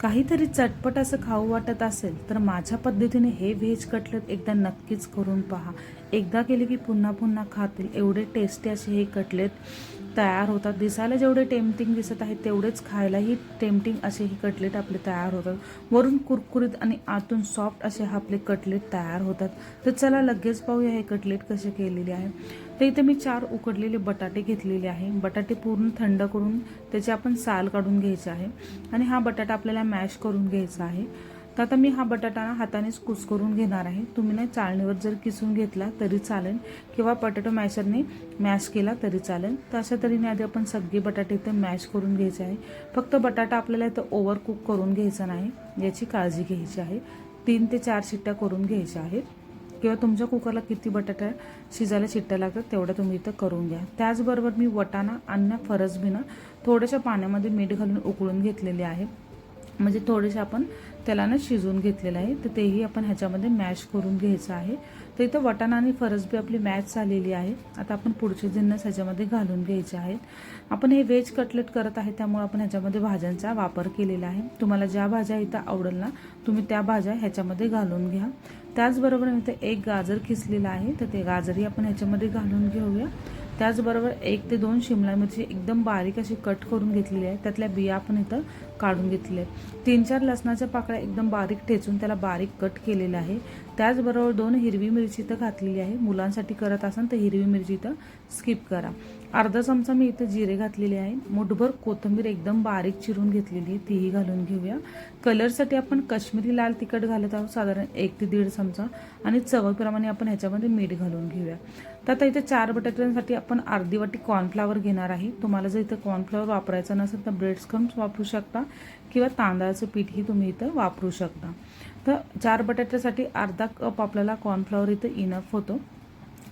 काहीतरी चटपट असं खाऊ वाटत असेल तर माझ्या पद्धतीने हे व्हेज कटलेट एकदा नक्कीच करून पहा. एकदा केले की पुन्हा पुन्हा खातील. एवढे टेस्टी असे हे कटलेट तयार होतात. दिसायला जेवढे टेम्पटिंग दिसत आहेत तेवढेच खायलाही टेम्पटिंग असे हे कटलेट आपले तयार होतात. वरून कुरकुरीत आणि आतून सॉफ्ट असे हा आपले कटलेट तयार होतात. तर चला लगेच पाहूया हे कटलेट कसे केलेले आहे. तर इथे मी चार उकडलेले बटाटे घेतलेले आहे. बटाटे पूर्ण थंड करून त्याचे आपण साल काढून घ्यायचे आहे. आणि हा बटाटा आपल्याला मॅश करून घ्यायचा आहे. तर आता मी हा बटाटा ना हातानेच कुस करून घेणार आहे. तुम्ही ना चाळणीवर जर किसून घेतला तरी चालेल किंवा बटाटो मॅशरने मॅश केला तरी चालेल. तर अशा तऱ्हेने आधी आपण सगळे बटाटे इथे मॅश करून घ्यायचे आहे. फक्त बटाटा आपल्याला इथं ओव्हर कुक करून घ्यायचा नाही. याची काळजी घ्यायची आहे. तीन ते चार शिट्ट्या करून घ्यायच्या आहेत. किंवा तुमच्या कुकरला किती बटाटा शिजायला शिट्ट्या लागतात तेवढ्या तुम्ही इथं करून घ्या. त्याचबरोबर मी वटाणा आणि फरसबीनं थोड्याशा पाण्यामध्ये मीठ घालून उकळून घेतलेले आहे. म्हणजे थोडेसे आपण त्याला ना शिजवून घेतलेलं आहे. तर तेही आपण ह्याच्यामध्ये मॅश करून घ्यायचं आहे. तर इथं वटाणा आणि फरसबी आपली मॅच झालेली आहे. आता आपण पुढचे जिन्नस ह्याच्यामध्ये घालून घ्यायचे आहेत. आपण हे व्हेज कटलेट करत आहे त्यामुळे आपण ह्याच्यामध्ये भाज्यांचा वापर केलेला आहे. तुम्हाला ज्या भाज्या इथं आवडेल ना तुम्ही त्या भाज्या ह्याच्यामध्ये घालून घ्या. त्याचबरोबर इथं एक गाजर खिसलेलं आहे. तर ते गाजरही आपण ह्याच्यामध्ये घालून घेऊया. त्याचबरोबर एक ते दोन शिमला मिरची एकदम बारीक अशी कट करून घेतलेली आहे. त्यातल्या बिया पण इथं काढून घेतले तीन चार लसणाच्या पाकळ्या एकदम बारीक ठेचून त्याला बारीक कट केलेलं आहे. त्याचबरोबर दोन हिरवी मिरची इथं घातलेली आहे. मुलांसाठी करत असाल तर हिरवी मिरची इथं स्किप करा. अर्धा चमचा मी इथं जिरे घातलेले आहे मुठभर कोथिंबीर एकदम बारीक चिरून घेतलेली आहे. तीही घालून घेऊया. कलरसाठी आपण काश्मीरी लाल तिखट घालत आहोत साधारण एक ते दीड चमचा. आणि चवीप्रमाणे आपण ह्याच्यामध्ये मीठ घालून घेऊया. तर आता इथे चार बटाट्यांसाठी आपण अर्धी वाटी कॉर्नफ्लावर घेणार आहे. तुम्हाला जर इथं कॉर्नफ्लावर वापरायचा नसेल तर ब्रेड्स क्रम्स वापरू शकता किंवा तांदळाचं पीठही तुम्ही इथं वापरू शकता. तर चार बटाट्यासाठी अर्धा कप आपल्याला कॉर्नफ्लावर इथं इनफ होतो.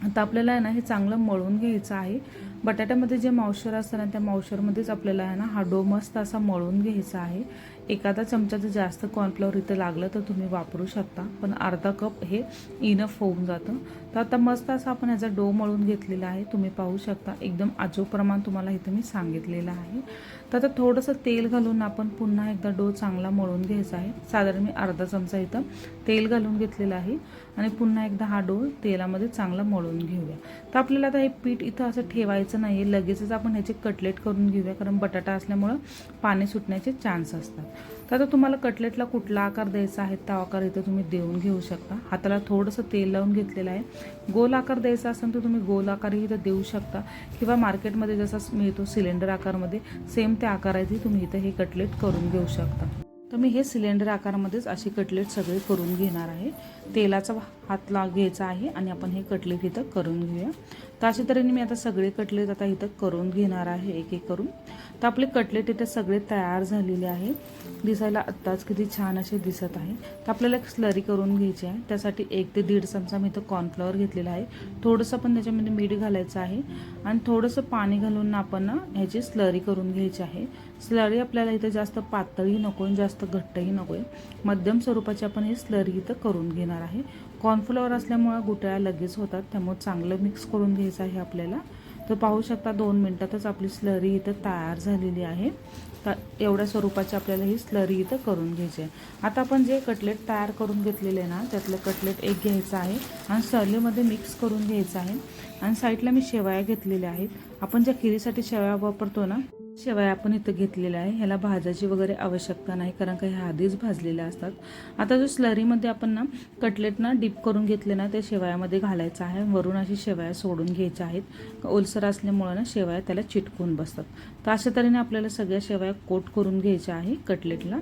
आता आपल्याला आहे ना हे चांगलं मळून घ्यायचं आहे. बटाट्यामध्ये जे मावशर असतं ना त्या मावशरमध्येच आपल्याला आहे ना हा डो मस्त असा मळून घ्यायचा आहे. एखादा चमचा जर जास्त कॉर्नफ्लॉवर इथं लागलं तर तुम्ही वापरू शकता पण अर्धा कप हे इनफ होऊन जातं. तर आता मस्त असा आपण ह्याचा डो मळून घेतलेला आहे तुम्ही पाहू शकता. एकदम अचूक प्रमाण तुम्हाला इथं मी सांगितलेलं आहे. तर आता थोडंसं तेल घालून आपण पुन्हा एकदा डो चांगला मळून घ्यायचा आहे. साधारण मी अर्धा चमचा इथं तेल घालून घेतलेलं आहे. आणि पुन्हा एकदा हा डो तेलामध्ये चांगला मळून घेऊया. तर आपल्याला आता हे पीठ इथं असं ठेवायचं नाही आहे लगेचच आपण ह्याचे कटलेट करून घेऊया कारण बटाटा असल्यामुळं पाणी सुटण्याचे चान्स असतात. तर आता तुम्हाला कटलेटला कुठला आकार द्यायचा आहे त्या आकार इथं तुम्ही देऊन घेऊ शकता. हाताला थोडंसं तेल लावून घेतलेलं आहे. गोल आकार द्यायचा असेल तर तुम्ही गोल आकारही इथं देऊ शकता. किंवा मार्केटमध्ये जसा मिळतो सिलेंडर आकारमध्ये सेम त्या आकाराचे तुम्ही इथं हे कटलेट करून घेऊ शकता. तर मी हे सिलेंडर आकारामध्येच असे कटलेट सगळे करून घेणार आहे. तेलाचा हात ला घ्यायचा आहे आणि आपण हे कटलेट इथं करून घेऊया. तर अशा तऱ्हेने मी आता सगळे कटलेट आता इथं करून घेणार आहे एक एक करून. तर आपले कटलेट इथं सगळे तयार झालेले आहे. दिसायला आत्ताच किती छान असे दिसत आहे. तर आपल्याला एक स्लरी करून घ्यायची आहे. त्यासाठी एक ते दीड चमचा मी इथं कॉर्नफ्लॉवर घेतलेला आहे. थोडंसं पण त्याच्यामध्ये मीठ घालायचं आहे. आणि थोडंसं पाणी घालून आपण ह्याची स्लरी करून घ्यायची आहे. स्लरी आपल्याला इथं जास्त पातळही नको आणि जास्त घट्टही नको आहे मध्यम स्वरूपाची आपण ही स्लरी इथं करून घेणार आहे. कॉर्नफ्लॉवर असल्यामुळं गुटळ्या लगेच होतात त्यामुळे चांगलं मिक्स करून घ्यायचं आहे आपल्याला. तर पाहू शकता दोन मिनटातच आपली स्लरी इथं तयार झालेली आहे. तर एवढ्या स्वरूपाची आपल्याला ही स्लरी इथं करून घ्यायची आहे. आता आपण जे कटलेट तयार करून घेतलेले ना त्यातलं कटलेट एक घ्यायचं आहे आणि स्लरीमध्ये मिक्स करून घ्यायचं आहे. आणि साईडला मी शेवया घेतलेल्या आहेत. आपण ज्या खिरीसाठी शेवया वापरतो ना शिवाय आपण इथं घेतलेल्या आहे. ह्याला भाजायची वगैरे आवश्यकता नाही कारण का ह्या आधीच भाजलेल्या असतात. आता जो स्लरीमध्ये आपण ना कटलेट ना डीप करून घेतले ना ते शेवयामध्ये घालायचं आहे. वरून अशी शेवया सोडून घ्यायच्या आहेत. ओलसर असल्यामुळं ना शेवया त्याला चिटकून बसतात. तर अशा तऱ्हेने आपल्याला सगळ्या शेवया कोट करून घ्यायच्या आहे कटलेटला.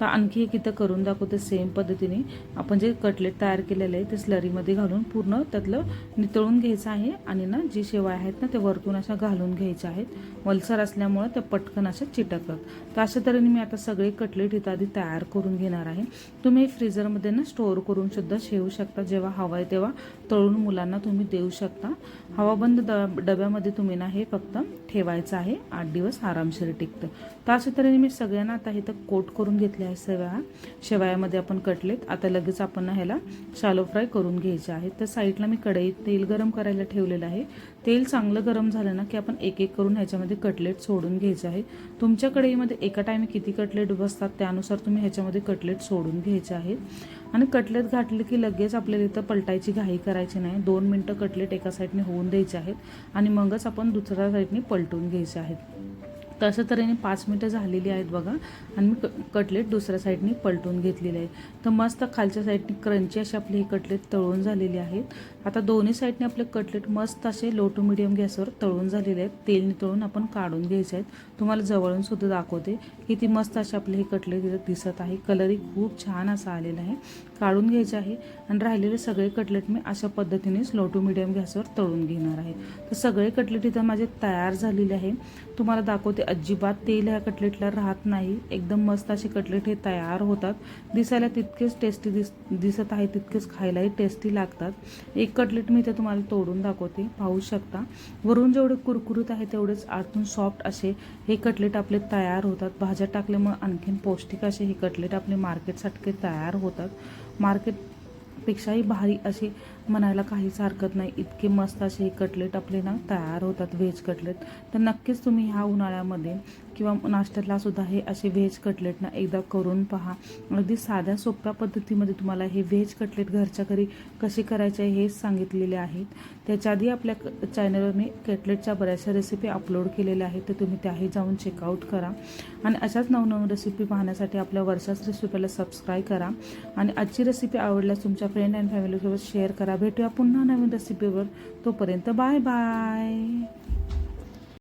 तर आणखी एक इथं करून दाखवते सेम पद्धतीने. आपण जे कटलेट तयार केलेलं आहे ते स्लरीमध्ये घालून पूर्ण त्यातलं नितळून घ्यायचं आहे. आणि ना जी शेवया आहेत ना ते वरतून अशा घालून घ्यायच्या आहेत. वलसर असल्यामुळं त्या पटकन अशा चिटकतात. तर अशा तऱ्हेने मी आता सगळे कटलेट इथं आधी तयार करून घेणार आहे. तुम्ही फ्रीजरमध्ये ना स्टोअर करून सुद्धा ठेवू शकता. जेव्हा हवं आहे तेव्हा तळून मुलांना तुम्ही देऊ शकता. हवाबंद ड डब्यामध्ये तुम्ही ना हे फक्त ठेवायचं आहे. आठ दिवस आरामशीर टिकतं. तर अशा तऱ्हेने मी सगळ्यांना आता इथं कोट करून घेतले आहे शेवया शेवयामध्ये आपण कटलेत आता लगेच आपण ना ह्याला शालो फ्राय करून घ्यायचे आहे. तर साईडला मी कढईत तेल गरम करायला ठेवलेलं आहे. तेल चांगलं गरम झालं ना की आपण एक एक करून ह्याच्यामध्ये कटलेट सोडून घ्यायचे आहे. तुमच्या कढईमध्ये एका टायमी किती कटलेट बसतात त्यानुसार तुम्ही ह्याच्यामध्ये कटलेट सोडून घ्यायचे आहेत आणि कटलेट घातले की लगेच आपल्याला इथं पलटायची घाई करायची नाही. दोन मिनटं कटलेट एका साईडने होऊन द्यायचे आहेत. आणि मगच आपण दुसऱ्या साईडने पलटून घ्यायचे आहेत. तशा तऱ्हेने पाच मिनटं झालेली आहेत बघा. आणि मी क कटलेट दुसऱ्या साईडने पलटून घेतलेले आहे. तर मस्त खालच्या साईडने क्रंची असे आपले हे कटलेट तळून झालेले आहेत. आता दोन्ही साईडने आपले कटलेट मस्त असे लो टू मिडियम गॅसवर तळून झालेले आहेत. तेल नितळून आपण काढून घ्यायचे आहेत. तुम्हाला जवळून सुद्धा दाखवते. किती मस्त असे आपले हे कटलेट दिसत आहे. कलरही खूप छान असा आलेला आहे. काढून घ्यायचे आहे. आणि राहिलेले सगळे कटलेट मी अशा पद्धतीनेच लो टू मिडियम गॅसवर तळून घेणार आहे. तर सगळे कटलेट इथं माझे तयार झालेले आहे. तुम्हाला दाखवते अजिबात तेल ह्या कटलेटला राहत नाही. एकदम मस्त असे कटलेट हे तयार होतात. दिसायला तितकेच टेस्टी दिस दिसत आहे तितकेच खायलाही टेस्टी लागतात. एक कटलेट मी ते तुम्हाला तोडून दाखवते. पाहू शकता. वरून जेवढे कुरकुरीत आहे तेवढेच आतून सॉफ्ट असे हे कटलेट आपले तयार होतात. भाज्या टाकल्यामुळे आणखीन पौष्टिक असे हे कटलेट आपले मार्केटसाठी तयार होतात. मार्केटपेक्षाही भारी असे म्हणायला काहीच हरकत नाही. इतके मस्त असे हे कटलेट आपले ना तयार होतात व्हेज कटलेट. तर नक्कीच तुम्ही ह्या उन्हाळ्यामध्ये किंवा नाश्त्याला सुद्धा हे असे व्हेज कटलेट ना एकदा करून पहा. अगदी साध्या सोप्या पद्धतीमध्ये तुम्हाला हे व्हेज कटलेट घरच्या घरी कसे करायचे हेच सांगितलेले आहेत. त्याच्या आधी आपल्या क- चॅनलवर मी कटलेटच्या बऱ्याचशा रेसिपी अपलोड केलेल्या आहेत. तर तुम्ही त्याही जाऊन चेकआउट करा. आणि अशाच नवनवीन रेसिपी पाहण्यासाठी आपल्या वर्षाच रेसिपीला सबस्क्राईब करा. आणि आजची रेसिपी आवडल्यास तुमच्या फ्रेंड अँड फॅमिलीसोबत शेअर करा. करा भेटूया पुन्हा नवीन रेसिपीवर तोपर्यंत बाय बाय.